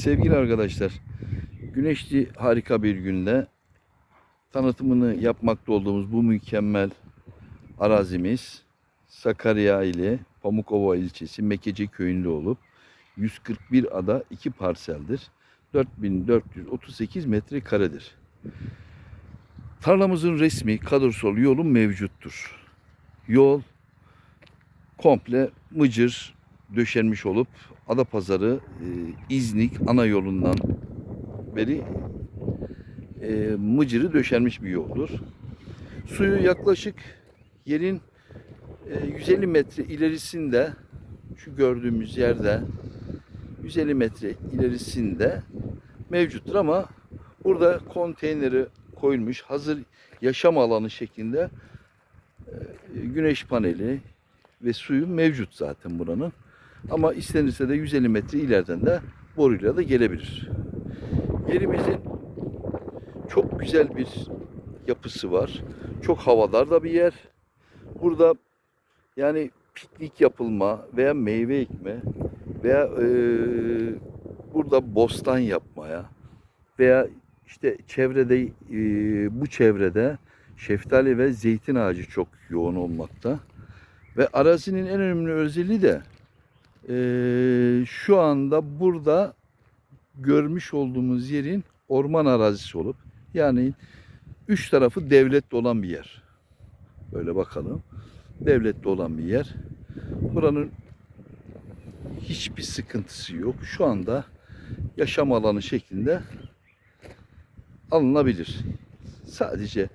Sevgili arkadaşlar, güneşli harika bir günde tanıtımını yapmakta olduğumuz bu mükemmel arazimiz Sakarya ile Pamukova ilçesi Mekece köyünde olup 141 ada 2 parseldir. 4438 metrekaredir. Tarlamızın resmi kadırsol yolu mevcuttur. Yol komple mıcır döşenmiş olup Adapazarı e, İznik ana yolundan beri e, mıcırı döşenmiş bir yoldur. Suyu yaklaşık yerin e, 150 metre ilerisinde şu gördüğümüz yerde 150 metre ilerisinde mevcuttur ama burada konteyneri koyulmuş hazır yaşam alanı şeklinde e, güneş paneli ve suyu mevcut zaten buranın. Ama istenirse de 150 metre ileriden de boruyla da gelebilir. Yerimizin çok güzel bir yapısı var. Çok havadar da bir yer. Burada yani piknik yapılma veya meyve ekme veya eee, burada bostan yapmaya veya işte çevrede eee, bu çevrede şeftali ve zeytin ağacı çok yoğun olmakta. Ve arazinin en önemli özelliği de eee, şu anda burada görmüş olduğumuz yerin orman arazisi olup yani üç tarafı devletli olan bir yer. Böyle bakalım. Devletli olan bir yer. Buranın hiçbir sıkıntısı yok. Şu anda yaşam alanı şeklinde alınabilir. Sadece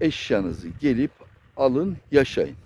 eşyanızı gelip alın, yaşayın.